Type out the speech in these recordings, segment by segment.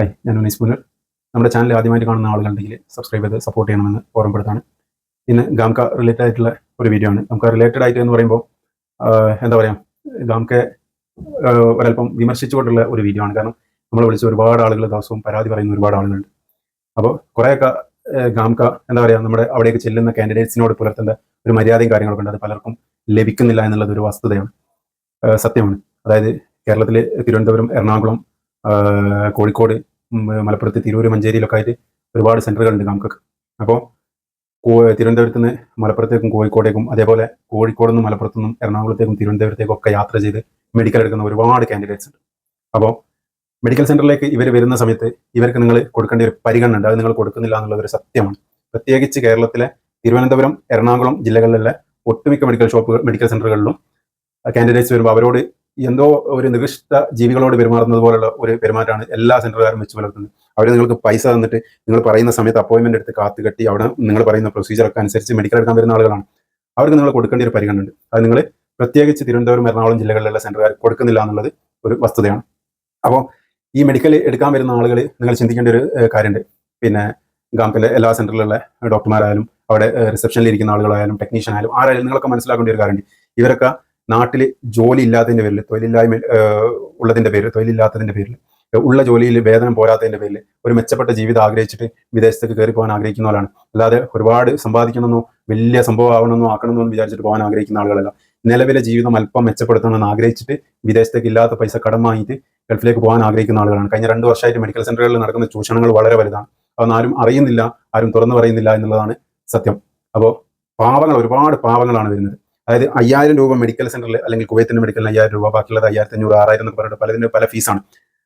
Hi ഞാൻ ഉനീസ് പുനർ നമ്മുടെ ചാനൽ ആദ്യമായിട്ട് കാണുന്ന ആളുകളുണ്ടെങ്കിൽ സബ്സ്ക്രൈബ് ചെയ്ത് സപ്പോർട്ട് ചെയ്യണമെന്ന് ഓർമ്മപ്പെടുത്താണ്. ഇന്ന് ഗാംക റിലേറ്റഡ് ആയിട്ടുള്ള ഒരു വീഡിയോ ആണ്. നമുക്ക് റിലേറ്റഡ് ആയിട്ട് എന്ന് പറയുമ്പോൾ എന്താ പറയുക ഗാംകെ ഒരല്പം വിമർശിച്ചുകൊണ്ടുള്ള ഒരു വീഡിയോ ആണ്. കാരണം നമ്മൾ വിളിച്ച ഒരുപാട് ആളുകൾ ദിവസവും പരാതി പറയുന്ന ഒരുപാട് ആളുകളുണ്ട്. അപ്പോൾ കുറേയൊക്കെ ഗാംക എന്താ പറയുക നമ്മുടെ അവിടേക്ക് ചെല്ലുന്ന കാൻഡിഡേറ്റ്സിനോട് പുലർത്തേണ്ട ഒരു മര്യാദയും കാര്യങ്ങളൊക്കെ ഉണ്ട്. അത് പലർക്കും ലഭിക്കുന്നില്ല എന്നുള്ളത് ഒരു വസ്തുതയാണ്. സത്യമാണ്. അതായത് കേരളത്തിൽ തിരുവനന്തപുരം എറണാകുളം കോഴിക്കോട് മലപ്പുറത്ത് തിരൂർ മഞ്ചേരിയിലൊക്കെ ആയിട്ട് ഒരുപാട് സെന്ററുകളുണ്ട് നമുക്കൊക്കെ. അപ്പോൾ തിരുവനന്തപുരത്ത് നിന്ന് മലപ്പുറത്തേക്കും കോഴിക്കോടേക്കും അതേപോലെ കോഴിക്കോട് നിന്ന് മലപ്പുറത്തു നിന്നും എറണാകുളത്തേക്കും തിരുവനന്തപുരത്തേക്കും ഒക്കെ യാത്ര ചെയ്ത് മെഡിക്കൽ എടുക്കുന്ന ഒരുപാട് കാൻഡിഡേറ്റ്സ് ഉണ്ട്. അപ്പോൾ മെഡിക്കൽ സെന്ററിലേക്ക് ഇവർ വരുന്ന സമയത്ത് ഇവർക്ക് നിങ്ങൾ കൊടുക്കേണ്ട ഒരു പരിഗണന ഉണ്ട്. അത് നിങ്ങൾ കൊടുക്കുന്നില്ല എന്നുള്ളത് ഒരു സത്യമാണ്. പ്രത്യേകിച്ച് കേരളത്തിലെ തിരുവനന്തപുരം എറണാകുളം ജില്ലകളിലെ ഒട്ടുമിക്ക മെഡിക്കൽ ഷോപ്പുകൾ മെഡിക്കൽ സെന്ററുകളിലും കാൻഡിഡേറ്റ്സ് വരുമ്പോൾ അവരോട് എന്തോ ഒരു നികൃഷ്ട ജീവികളോട് പെരുമാറുന്നത് പോലുള്ള ഒരു പെരുമാറ്റമാണ് എല്ലാ സെന്ററുകാരും വെച്ച് പുലർത്തുന്നത്. അവർ നിങ്ങൾക്ക് പൈസ തന്നിട്ട് നിങ്ങൾ പറയുന്ന സമയത്ത് അപ്പോയിൻമെന്റ് എടുത്ത് കാത്തു കെട്ടി അവിടെ നിങ്ങൾ പറയുന്ന പ്രൊസീജിയർ ഒക്കെ അനുസരിച്ച് മെഡിക്കൽ എടുക്കാൻ വരുന്ന ആളുകളാണ്. അവർക്ക് നിങ്ങൾ കൊടുക്കേണ്ട ഒരു പരിഗണന ഉണ്ട് അത് നിങ്ങൾ പ്രത്യേകിച്ച് തിരുവനന്തപുരം എറണാകുളം ജില്ലകളിലുള്ള സെന്ററുകാർ കൊടുക്കുന്നില്ല എന്നുള്ളത് ഒരു വസ്തുതയാണ്. അപ്പോൾ ഈ മെഡിക്കൽ എടുക്കാൻ വരുന്ന ആളുകൾ നിങ്ങൾ ചിന്തിക്കേണ്ട ഒരു കാര്യമുണ്ട്. പിന്നെ ഗാംപിലെ എല്ലാ സെന്ററിലുള്ള ഡോക്ടർമാരായാലും അവിടെ റിസപ്ഷനിൽ ഇരിക്കുന്ന ആളുകളായാലും ടെക്നീഷ്യൻ ആയാലും ആരായാലും നിങ്ങളൊക്കെ മനസ്സിലാക്കേണ്ട ഒരു കാര്യമുണ്ട്. ഇവരൊക്കെ നാട്ടിൽ ജോലി ഇല്ലാത്തതിന്റെ പേരിൽ തൊഴിലില്ലായ്മ ഉള്ളതിന്റെ പേരിൽ തൊഴിലില്ലാത്തതിന്റെ പേരിൽ ഉള്ള ജോലിയിൽ വേതനം പോരാത്തതിന്റെ പേരിൽ ഒരു മെച്ചപ്പെട്ട ജീവിതം ആഗ്രഹിച്ചിട്ട് വിദേശത്തേക്ക് കയറി പോകാൻ ആഗ്രഹിക്കുന്നവരാണ് അല്ലാതെ ഒരുപാട് സമ്പാദിക്കണമെന്നോ വലിയ സംഭവം ആവണമെന്നോ ആക്കണമെന്നോ വിചാരിച്ചിട്ട് പോകാൻ ആഗ്രഹിക്കുന്ന ആളുകളല്ല. നിലവിലെ ജീവിതം അല്പം മെച്ചപ്പെടുത്തണമെന്ന് ആഗ്രഹിച്ചിട്ട് വിദേശത്തേക്ക് ഇല്ലാത്ത പൈസ കടം വാങ്ങിയിട്ട് ഗൾഫിലേക്ക് പോകാൻ ആഗ്രഹിക്കുന്ന ആളുകളാണ്. കഴിഞ്ഞ രണ്ട് വർഷമായിട്ട് മെഡിക്കൽ സെന്ററുകളിൽ നടക്കുന്ന ചൂഷണങ്ങൾ വളരെ വലുതാണ്. അതൊന്നും ആരും അറിയുന്നില്ല ആരും തുറന്നു പറയുന്നില്ല എന്നുള്ളതാണ് സത്യം. അപ്പോൾ പാവങ്ങൾ ഒരുപാട് പാവങ്ങളാണ് വരുന്നത്. അതായത് അയ്യായിരം രൂപ മെഡിക്കൽ സെന്ററിൽ അല്ലെങ്കിൽ കുവൈത്തിന്റെ മെഡിക്കലിന് അയ്യായിരം രൂപ ബാക്കിയുള്ളത് അയ്യായിരത്തി അഞ്ഞൂറ് ആറായിരം എന്നൊക്കെ പറഞ്ഞിട്ട് പലതിന്റെ പല ഫീസാണ്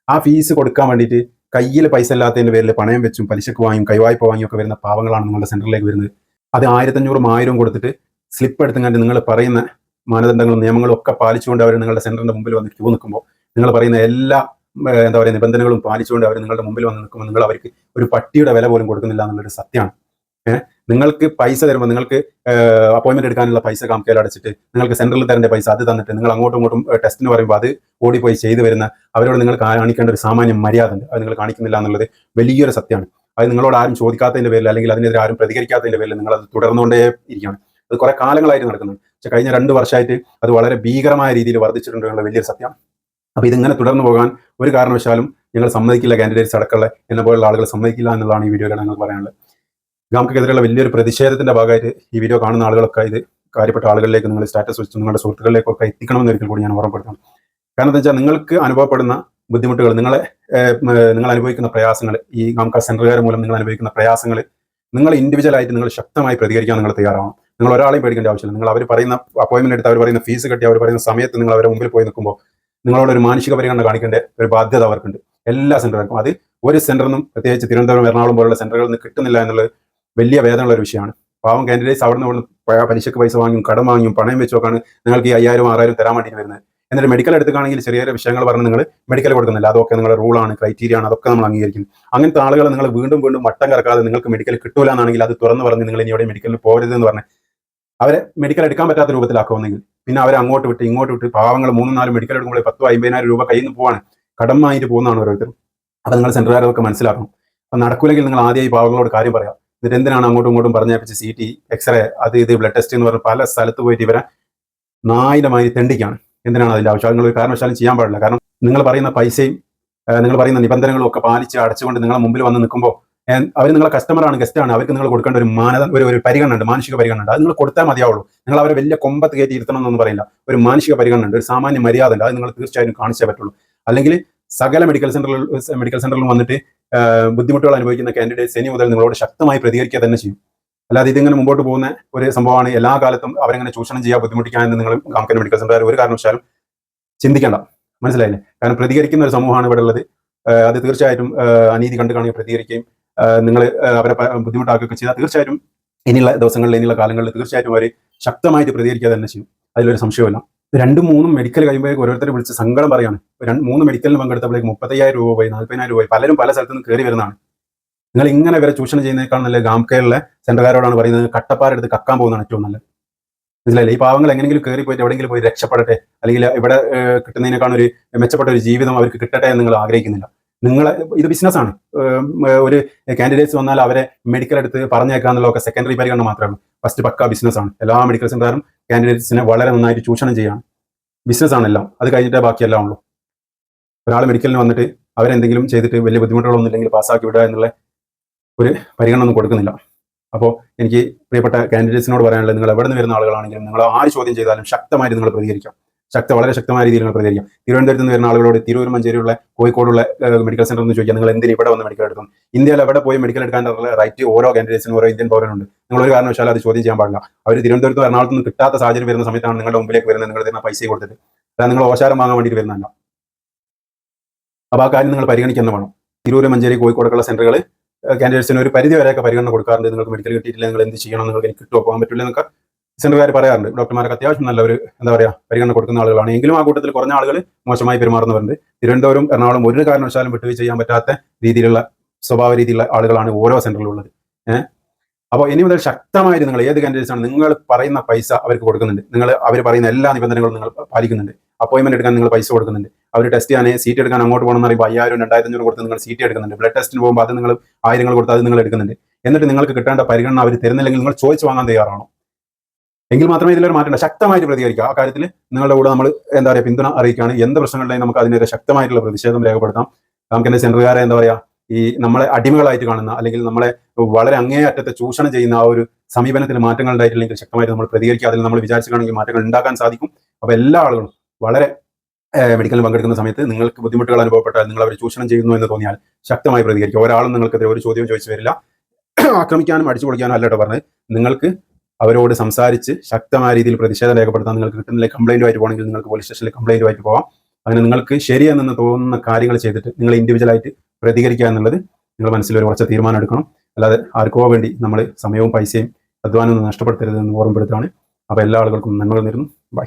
ആ ഫീസ് കൊടുക്കാൻ വേണ്ടിയിട്ട് കയ്യിൽ പൈസ ഇല്ലാത്തതിന്റെ പേരിൽ പണയം വെച്ചും പലിശക്ക് വാങ്ങിയും കൈവായ്പ വാങ്ങിയും ഒക്കെ വരുന്ന പാവങ്ങളാണ് നിങ്ങളുടെ സെന്ററിലേക്ക് വരുന്നത്. അത് ആയിരത്തഞ്ഞൂറും ആയിരവും കൊടുത്തിട്ട് സ്ലിപ്പ് എടുത്തുകൊണ്ട് നിങ്ങൾ പറയുന്ന മാനദണ്ഡങ്ങളും നിയമങ്ങളും ഒക്കെ പാലിച്ചുകൊണ്ട് അവർ നിങ്ങളുടെ സെന്ററിന്റെ മുമ്പിൽ വന്ന് ക്യൂ നിൽക്കുമ്പോൾ നിങ്ങൾ പറയുന്ന എല്ലാ എന്താ പറയുക നിബന്ധനകളും പാലിച്ചുകൊണ്ട് അവർ നിങ്ങളുടെ മുമ്പിൽ വന്ന് നിൽക്കുമ്പോൾ നിങ്ങൾ അവർക്ക് ഒരു പട്ടിയുടെ വില പോലും കൊടുക്കുന്നില്ല എന്നുള്ളൊരു സത്യമാണ്. ഏഹ് നിങ്ങൾക്ക് പൈസ തരുമ്പോൾ നിങ്ങൾക്ക് അപ്പോയിൻമെന്റ് എടുക്കാനുള്ള പൈസ കാംകയിൽ അടച്ചിട്ട് നിങ്ങൾക്ക് സെൻട്രലിൽ തരേണ്ട പൈസ അത് തന്നിട്ട് നിങ്ങൾ അങ്ങോട്ടും ഇങ്ങോട്ടും ടെസ്റ്റിന് പറയുമ്പോൾ അത് ഓടിപ്പോയി ചെയ്തു വരുന്ന അവരോട് നിങ്ങൾ കാണിക്കേണ്ട ഒരു സാമാന്യ മര്യാദ ഉണ്ട്. അത് നിങ്ങൾ കാണിക്കുന്നില്ല എന്നുള്ളത് വലിയൊരു സത്യമാണ്. അത് നിങ്ങളോട് ആരും ചോദിക്കാത്തതിന്റെ പേരിൽ അല്ലെങ്കിൽ അതിനെതിരെ ആരും പ്രതികരിക്കാത്തതിന്റെ പേരിൽ നിങ്ങൾ അത് തുടർന്നുകൊണ്ടേ ഇരിക്കുകയാണ്. അത് കുറെ കാലങ്ങളായിട്ട് നടക്കുന്നുണ്ട്. പക്ഷെ കഴിഞ്ഞ രണ്ട് വർഷമായിട്ട് അത് വളരെ ഭീകരമായ രീതിയിൽ വർദ്ധിച്ചിട്ടുണ്ട് എന്നുള്ള വലിയൊരു സത്യമാണ്. അപ്പൊ ഇതിങ്ങനെ തുടർന്നു പോകാൻ ഒരു കാരണവശാലും ഞങ്ങൾ സമ്മതിക്കില്ല കാൻഡിഡേറ്റ്സ് അടക്കമുള്ള എന്നെ പോലുള്ള ആളുകൾ സമ്മതിക്കില്ല എന്നുള്ളതാണ് ഈ വീഡിയോയിൽ ഞങ്ങൾ പറയാനുള്ളത്. ഗാംക്കെതിരെയുള്ള വലിയൊരു പ്രതിഷേധത്തിന്റെ ഭാഗമായിട്ട് ഈ വീഡിയോ കാണുന്ന ആളുകളൊക്കെ ഇത് കാര്യപ്പെട്ട ആളുകളിലേക്ക് നിങ്ങൾ സ്റ്റാറ്റസ് വെച്ച് നിങ്ങളുടെ സുഹൃത്തുക്കളിലേക്കൊക്കെ എത്തിക്കണമെന്ന് ഒരിക്കൽ കൂടി ഞാൻ ഓർമ്മപ്പെടുത്തണം കാരണം എന്താ വെച്ചാൽ നിങ്ങൾക്ക് അനുഭവപ്പെടുന്ന ബുദ്ധിമുട്ടുകൾ നിങ്ങളെ നിങ്ങൾ അനുഭവിക്കുന്ന പ്രയാസങ്ങൾ ഈ ഗാംക സെന്ററുകാർ മൂലം നിങ്ങൾ അനുഭവിക്കുന്ന പ്രയാസങ്ങൾ നിങ്ങൾ ഇൻഡിവിജ്വൽ ആയിട്ട് നിങ്ങൾ ശക്തമായി പ്രതികരിക്കാൻ നിങ്ങൾ തയ്യാറാവണം. നിങ്ങൾ ഒരാളെയും പേടിക്കേണ്ട ആവശ്യമില്ല. നിങ്ങൾ അവർ പറയുന്ന അപ്പോയിന്റ്മെന്റ് എടുത്ത് അവർ പറയുന്ന ഫീസ് കെട്ടി അവർ പറയുന്ന സമയത്ത് നിങ്ങൾ അവരെ മുമ്പിൽ പോയി നിൽക്കുമ്പോൾ നിങ്ങളോട് ഒരു മാനസിക പരിഗണന കാണിക്കേണ്ട ഒരു ബാധ്യത അവർക്കുണ്ട്. എല്ലാ സെന്ററുകൾക്കും അത് ഒരു സെന്ററിനും പ്രത്യേകിച്ച് തിരുവനന്തപുരം എറണാകുളം പോലുള്ള സെന്ററുകളിൽ നിന്ന് കിട്ടുന്നില്ല എന്നുള്ളത് വലിയ വേദനയുള്ള ഒരു വിഷയമാണ്. പാവം കാൻഡിഡേറ്റ്സ് അവിടെ നിന്ന് പലിശക്ക് പൈസ വാങ്ങിയും കടം വാങ്ങിയും പണയം വെച്ചൊക്കെയാണ് നിങ്ങൾക്ക് ഈ അയ്യായിരം ആറായിരം തരാൻ വേണ്ടി വരുന്നത്. എന്നിട്ട് മെഡിക്കൽ എടുക്കുകയാണെങ്കിൽ ചെറിയ ചെറിയ വിഷയങ്ങൾ പറഞ്ഞ് നിങ്ങൾ മെഡിക്കൽ കൊടുക്കുന്നില്ല. അതൊക്കെ നിങ്ങളുടെ റൂളാണ് ക്രൈറ്റീരിയ ആണ് അതൊക്കെ നമ്മൾ അംഗീകരിക്കും അങ്ങനത്തെ ആളുകൾ നിങ്ങൾ വീണ്ടും വീണ്ടും വട്ടം കറക്കാതെ നിങ്ങൾക്ക് മെഡിക്കൽ കിട്ടൂല എന്നാണെങ്കിൽ അത് തുറന്ന് പറഞ്ഞ് നിങ്ങൾ ഇനി ഇവിടെ മെഡിക്കലിൽ എന്ന് പറഞ്ഞ് അവരെ മെഡിക്കൽ എടുക്കാൻ പറ്റാത്ത രൂപത്തിലാക്കുമെന്നെങ്കിൽ പിന്നെ അവരെ അങ്ങോട്ട് വിട്ട് ഇങ്ങോട്ട് വിട്ട് പാവങ്ങൾ മൂന്നും നാലും മെഡിക്കൽ എടുക്കുമ്പോൾ പത്തോ അമ്പതിനായിരം രൂപ കയ്യിൽ നിന്ന് പോവാണ്. കടമായിട്ട് പോകുന്നതാണ് ഓരോരുത്തരും. അത് നിങ്ങൾ സെൻട്രലുകാരൊക്കെ മനസ്സിലാക്കണം. അപ്പൊ നടക്കൂലെങ്കിൽ നിങ്ങൾ ആദ്യമായി പാവങ്ങളോട് കാര്യം പറയാം. എന്തിനാണ് അങ്ങോട്ടും ഇങ്ങോട്ടും പറഞ്ഞേപ്പിച്ച് സി ടി എക്സ്റേ അത് ഇത് ബ്ലഡ് ടെസ്റ്റ് എന്ന് പറഞ്ഞ് പല സ്ഥലത്ത് പോയിട്ട് ഇവരെ നായിരമായി തെണ്ടിക്കാണ് എന്തിനാണ് അതിന്റെ ആവശ്യം? നിങ്ങൾ ഒരു കാരണവശാലും ചെയ്യാൻ പാടില്ല. കാരണം നിങ്ങൾ പറയുന്ന പൈസയും നിങ്ങൾ പറയുന്ന നിബന്ധനകളും ഒക്കെ പാലിച്ച് അടച്ചുകൊണ്ട് നിങ്ങളെ മുമ്പിൽ വന്ന് നിൽക്കുമ്പോൾ അവർ നിങ്ങളെ കസ്റ്റമറാണ് ഗസ്റ്റാണ് അവർക്ക് നിങ്ങൾ കൊടുക്കേണ്ട ഒരു മാനദ ഒരു ഒരു പരിഗണന ഉണ്ട് മാനസിക പരിഗണന ഉണ്ട് അത് നിങ്ങൾ കൊടുത്താൽ മതിയാവുള്ളൂ. നിങ്ങൾ അവരെ വലിയ കൊമ്പത്ത് കയറ്റി ഇരുത്തണം എന്നൊന്നും പറയില്ല. ഒരു മാനസിക പരിഗണന ഉണ്ട് ഒരു സാമാന്യ മര്യാദ ഉണ്ട് അത് നിങ്ങൾ തീർച്ചയായും കാണിച്ചേ പറ്റുള്ളൂ. അല്ലെങ്കിൽ സകല മെഡിക്കൽ സെന്ററിൽ മെഡിക്കൽ സെന്ററിലും വന്നിട്ട് ബുദ്ധിമുട്ടുകൾ അനുഭവിക്കുന്ന കാൻഡിഡേറ്റ്സ് ഇനി മുതൽ നിങ്ങളോട് ശക്തമായി പ്രതികരിക്കുക തന്നെ ചെയ്യും. അല്ലാതെ ഇതിങ്ങനെ മുമ്പോട്ട് പോകുന്ന ഒരു സംഭവമാണ് എല്ലാ കാലത്തും അവരെങ്ങനെ ചൂഷണം ചെയ്യാൻ ബുദ്ധിമുട്ടിക്കാൻ നിങ്ങൾ കാമക്കൻ മെഡിക്കൽ സെന്റർ ഒരു കാരണവശാലും ചിന്തിക്കേണ്ട. മനസ്സിലായില്ലേ? കാരണം പ്രതികരിക്കുന്ന ഒരു സമൂഹമാണ് ഇവിടെ ഉള്ളത്. അത് തീർച്ചയായിട്ടും അനീതി കണ്ടു കാണുകയും പ്രതികരിക്കുകയും നിങ്ങൾ അവരെ ബുദ്ധിമുട്ടാക്കുകയൊക്കെ ചെയ്താൽ തീർച്ചയായിട്ടും ഇനിയുള്ള ദിവസങ്ങളിൽ ഇനിയുള്ള കാലങ്ങളിൽ തീർച്ചയായിട്ടും അവർ ശക്തമായിട്ട് പ്രതികരിക്കുക തന്നെ ചെയ്യും. അതിലൊരു സംശയമില്ല രണ്ടും മൂന്നും മെഡിക്കൽ കഴിയുമ്പോഴേക്ക് ഓരോരുത്തർ വിളിച്ച് സങ്കടം പറയാണ്. രണ്ട് മൂന്ന് മെഡിക്കലിന് പങ്കെടുത്തപ്പോഴേക്ക് മുപ്പത്തയ്യായിരം രൂപ പോയി നാൽപ്പതിനായിരം രൂപ പലരും പല സ്ഥലത്ത് നിന്ന് കയറി വരുന്നതാണ്. നിങ്ങൾ ഇങ്ങനെ വരെ ചൂഷണം ചെയ്യുന്നതിനേക്കാൾ നല്ല ഗാംകയിലെ സെന്ററുകാരോടാണ് പറയുന്നത് കട്ടപ്പാരെടുത്ത് കക്കാൻ പോകുന്നതാണ് ഏറ്റവും നല്ലത്. മനസ്സിലായില്ലേ? ഈ പാവങ്ങൾ എങ്ങനെങ്കിലും കയറി പോയിട്ട് എവിടെയെങ്കിലും പോയി രക്ഷപ്പെടട്ടെ അല്ലെങ്കിൽ ഇവിടെ കിട്ടുന്നതിനേക്കാളൊരു മെച്ചപ്പെട്ട ഒരു ജീവിതം അവർക്ക് കിട്ടട്ടെ എന്ന് നിങ്ങൾ ആഗ്രഹിക്കുന്നില്ല. നിങ്ങൾ ഇത് ബിസിനസ്സാണ് ഒരു കാൻഡിഡേറ്റ്സ് വന്നാൽ അവരെ മെഡിക്കൽ എടുത്ത് പറഞ്ഞേക്കാന്നുള്ളതൊക്കെ സെക്കൻഡറി പരിഗണന മാത്രമാണ്. ഫസ്റ്റ് പക്ക ബിസിനസ്സാണ് എല്ലാ മെഡിക്കൽ സെന്ററും കാൻഡിഡേറ്റ്സിനെ വളരെ നന്നായിട്ട് ചൂഷണം ചെയ്യാണ്. ബിസിനസ്സാണ് എല്ലാം. അത് കഴിഞ്ഞിട്ടേ ബാക്കിയെല്ലാം ഉള്ളൂ. ഒരാൾ മെഡിക്കലിന് വന്നിട്ട് അവരെന്തെങ്കിലും ചെയ്തിട്ട് വലിയ ബുദ്ധിമുട്ടുകളൊന്നും ഇല്ലെങ്കിൽ പാസ്സാക്കി വിടുക എന്നുള്ള ഒരു പരിഗണന ഒന്നും കൊടുക്കുന്നില്ല. അപ്പോൾ എനിക്ക് പ്രിയപ്പെട്ട കാൻഡിഡേറ്റ്സിനോട് പറയാനുള്ളത് നിങ്ങൾ എവിടെ നിന്ന് വരുന്ന ആളുകളാണെങ്കിലും നിങ്ങൾ ആര് ചോദ്യം ചെയ്താലും ശക്തമായിട്ട് നിങ്ങൾ പ്രതികരിക്കാം. ശക്ത വളരെ ശക്തമായ നിങ്ങൾ പ്രതികരിക്കാം തിരുവനന്തപുരത്ത് നിന്ന് വരുന്ന ആളുകളോട് തിരൂർ മഞ്ചേരിയുള്ള കോഴിക്കോടുള്ള മെഡിക്കൽ സെന്റർ എന്ന് ചോദിക്കുക നിങ്ങൾ എന്തിന് ഇവിടെ വന്ന് മെഡിക്കൽ എടുക്കും? ഇന്ത്യയിൽ എവിടെ പോയി മെഡിക്കൽ എടുക്കാനുള്ള റൈറ്റ് ഓരോ കാൻഡിഡേറ്റ്സിനും ഓരോ ഇന്ത്യൻ പൗരനുണ്ട്. നിങ്ങൾ ഒരു കാരണവശാലും അത് ചോദ്യം ചെയ്യാൻ പാടില്ല. അവർ തിരുവനന്തപുരത്ത് എറണാകുളത്ത് നിന്ന് കിട്ടാത്ത സാഹചര്യം വരുന്ന സമയത്താണ് നിങ്ങളുടെ മുമ്പിലേക്ക് വരുന്നത്. നിങ്ങൾ തരുന്ന പൈസ കൊടുത്തിട്ട്. അതായത് നിങ്ങൾ ഓശാരം വാങ്ങാൻ വേണ്ടി വരുന്നതല്ല. അപ്പോൾ ആ കാര്യം നിങ്ങൾ പരിഗണിക്കുന്ന വേണം. തിരൂർ മഞ്ചേരി കോഴിക്കോടൊക്കെയുള്ള സെന്ററുകൾ കാൻഡിഡേറ്റ്സിന് ഒരു പരിധി വരെയൊക്കെ പരിഗണന കൊടുക്കാറുണ്ട്. നിങ്ങൾക്ക് മെഡിക്കൽ കിട്ടിയിട്ടില്ല നിങ്ങൾ എന്ത് ചെയ്യണം നിങ്ങൾക്ക് എനിക്ക് കിട്ടുമോ പോകാൻ പറ്റില്ല എന്നൊക്കെ സെന്ററുകാർ പറയാറുണ്ട് ഡോക്ടർമാർക്ക് അത്യാവശ്യം നല്ല ഒരു എന്താ പറയുക പരിഗണന കൊടുക്കുന്ന ആളുകളാണ്. എങ്കിലും ആ കൂട്ടത്തിൽ കുറഞ്ഞ ആളുകൾ മോശമായി പെരുമാറുന്നവരുണ്ട്. തിരുവനന്തപുരം എറണാകുളം ഒരു കാരണവശാലും വിട്ടുവീഴ്ച ചെയ്യാൻ പറ്റാത്ത രീതിയിലുള്ള സ്വഭാവ രീതിയിലുള്ള ആളുകളാണ് ഓരോ സെന്ററിലും ഉള്ളത് ഏഹ്? അപ്പോൾ ഇനി മുതൽ ശക്തമായിട്ട് നിങ്ങൾ ഏത് കാൻഡിഡേറ്റ്സ് ആണ് നിങ്ങൾ പറയുന്ന പൈസ അവർക്ക് കൊടുക്കുന്നുണ്ട്. നിങ്ങൾ അവർ പറയുന്ന എല്ലാ നിബന്ധനകളും നിങ്ങൾ പാലിക്കുന്നുണ്ട്. അപ്പോയിൻമെന്റ് എടുക്കാൻ നിങ്ങൾ പൈസ കൊടുക്കുന്നുണ്ട്. അവർ ടെസ്റ്റ് ചെയ്യാൻ സീറ്റ് എടുക്കാൻ അങ്ങോട്ട് പോകണം എന്ന് പറയുമ്പോൾ അയ്യായിരം രണ്ടായിരത്തി അഞ്ഞൂറ് കൊടുത്ത് നിങ്ങൾ സീറ്റ് എടുക്കുന്നുണ്ട്. ബ്ലഡ് ടെസ്റ്റിന് പോകുമ്പോൾ അത് നിങ്ങൾ ആയിരങ്ങൾ കൊടുത്ത് അത് നിങ്ങൾ എടുക്കുന്നുണ്ട്. എന്നിട്ട് നിങ്ങൾക്ക് കിട്ടേണ്ട പരിഗണന അവർ തരുന്നില്ലെങ്കിൽ നിങ്ങൾ ചോദിച്ചു വാങ്ങാൻ തയ്യാറാണോ? എങ്കിൽ മാത്രമേ ഇതിലൊരു മാറ്റം. ശക്തമായിട്ട് പ്രതികരിക്കുക. ആ കാര്യത്തിൽ നിങ്ങളുടെ കൂടെ നമ്മൾ എന്താ പറയുക പിന്തുണ അറിയിക്കുകയാണ്. എന്ത് പ്രശ്നങ്ങളുണ്ടെങ്കിൽ നമുക്ക് അതിനെതിരെ ശക്തമായിട്ടുള്ള പ്രതിഷേധം രേഖപ്പെടുത്താം. നമുക്ക് എന്റെ സെന്ററുകാരെ എന്താ പറയുക ഈ നമ്മളെ അടിമകളായിട്ട് കാണുന്ന അല്ലെങ്കിൽ നമ്മളെ വളരെ അങ്ങേയറ്റത്തെ ചൂഷണം ചെയ്യുന്ന ആ ഒരു സമീപനത്തിൽ മാറ്റങ്ങൾ ഉണ്ടായിട്ടില്ലെങ്കിൽ ശക്തമായിട്ട് നമ്മൾ പ്രതികരിക്കുക. അതിൽ നമ്മൾ വിചാരിച്ചിട്ടാണെങ്കിൽ മാറ്റങ്ങൾ ഉണ്ടാക്കാൻ സാധിക്കും. അപ്പോൾ എല്ലാ ആളുകളും വളരെ മെഡിക്കലിൽ പങ്കെടുക്കുന്ന സമയത്ത് നിങ്ങൾക്ക് ബുദ്ധിമുട്ടുകൾ അനുഭവപ്പെട്ടാൽ നിങ്ങൾ അവർ ചൂഷണം ചെയ്യുന്നു എന്ന് തോന്നിയാൽ ശക്തമായി പ്രതികരിക്കുക. ഒരാളും നിങ്ങൾക്കെതിരെ ഒരു ചോദ്യവും ചോദിച്ചു വരില്ല. ആക്രമിക്കാനും അടിച്ചു പൊളിക്കാനും അല്ലട്ടോ പറഞ്ഞത്. നിങ്ങൾക്ക് അവരോട് സംസാരിച്ച് ശക്തമായ രീതിയിൽ പ്രതിഷേധം രേഖപ്പെടുത്താൻ നിങ്ങൾക്ക് കിട്ടുന്നില്ല? കംപ്ലൈന്റുമായിട്ട് പോകണമെങ്കിൽ നിങ്ങൾക്ക് പോലീസ് സ്റ്റേഷനിൽ കംപ്ലൈന്റുമായിട്ട് പോവാം. അങ്ങനെ നിങ്ങൾക്ക് ശരിയെന്ന് തോന്നുന്ന കാര്യങ്ങൾ ചെയ്തിട്ട് നിങ്ങൾ ഇൻഡിവിജ്വലായിട്ട് പ്രതികരിക്കുക എന്നുള്ളത് നിങ്ങൾ മനസ്സിൽ ഒരു കുറച്ച് തീരുമാനം എടുക്കണം. അല്ലാതെ ആർക്കോ വേണ്ടി നമ്മൾ സമയവും പൈസയും അധ്വാനവും ഒന്നും നഷ്ടപ്പെടുത്തരുത് എന്ന് അപ്പോൾ എല്ലാ ആളുകൾക്കും നന്മകൾ നേരുന്നു. ബൈ